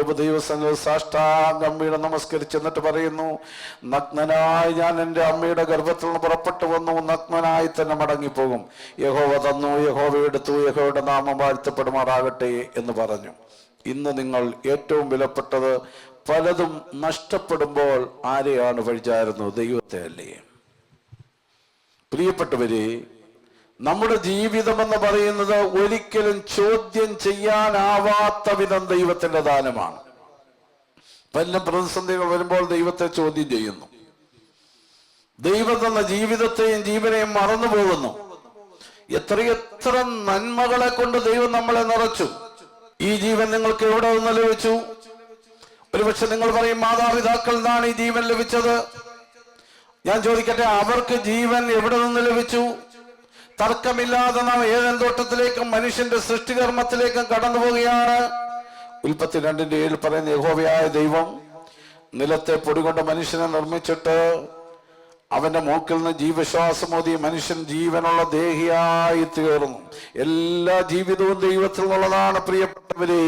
യോബ് ദൈവസംഘ സാഷ്ടാംഗം അമ്മയുടെ നമസ്കരിച്ച് എന്നിട്ട് പറയുന്നു നഗ്നനായി ഞാൻ എന്റെ അമ്മയുടെ ഗർഭത്തിൽ നിന്ന് പുറപ്പെട്ടു വന്നു നഗ്നനായി തന്നെ മടങ്ങിപ്പോകും. യഹോവ തന്നു യഹോവ എടുത്തു യഹോയുടെ നാമം വാഴ്ത്തപ്പെടുമാറാകട്ടെ എന്ന് പറഞ്ഞു. ഇന്ന് നിങ്ങൾ ഏറ്റവും വിലപ്പെട്ടത് പലതും നഷ്ടപ്പെടുമ്പോൾ ആരെയാണ് വഴിചാരുന്നത്? ദൈവത്തെ അല്ലേ? പ്രിയപ്പെട്ടവരെ നമ്മുടെ ജീവിതം എന്ന് പറയുന്നത് ഒരിക്കലും ചോദ്യം ചെയ്യാനാവാത്ത വിധം ദൈവത്തിന്റെ ദാനമാണ്. പല പ്രതിസന്ധികൾ വരുമ്പോൾ ദൈവത്തെ ചോദ്യം ചെയ്യുന്നു. ദൈവം തന്ന ജീവിതത്തെയും ജീവനെയും മറന്നു പോകുന്നു. എത്രയെത്ര നന്മകളെ കൊണ്ട് ദൈവം നമ്മളെ നിറച്ചു. ഈ ജീവൻ നിങ്ങൾക്ക് എവിടെ നിന്ന് ലഭിച്ചു? ഒരുപക്ഷെ നിങ്ങൾ പറയും മാതാപിതാക്കളിൽ നിന്നാണ് ഈ ജീവൻ ലഭിച്ചത്. ഞാൻ ചോദിക്കട്ടെ അവർക്ക് ജീവൻ എവിടെ നിന്ന് ലഭിച്ചു? തർക്കമില്ലാതെ നാം ഏഴൻ തോട്ടത്തിലേക്കും മനുഷ്യന്റെ സൃഷ്ടികർമ്മത്തിലേക്കും കടന്നു പോവുകയാണ് ഉൽപ്പത്തി രണ്ടിന്റെ ഏഴിൽ പറയുന്ന യഹോവയായ ദൈവം നിലത്തെ പൊടികൊണ്ട് മനുഷ്യനെ നിർമ്മിച്ചിട്ട് അവന്റെ മൂക്കിൽ നിന്ന് ജീവശ്വാസമോതി മനുഷ്യൻ ജീവനുള്ള ദേഹിയായി തീർന്നു. എല്ലാ ജീവിതവും ദൈവത്തിൽ നിന്നുള്ളതാണ് പ്രിയപ്പെട്ടവരെ.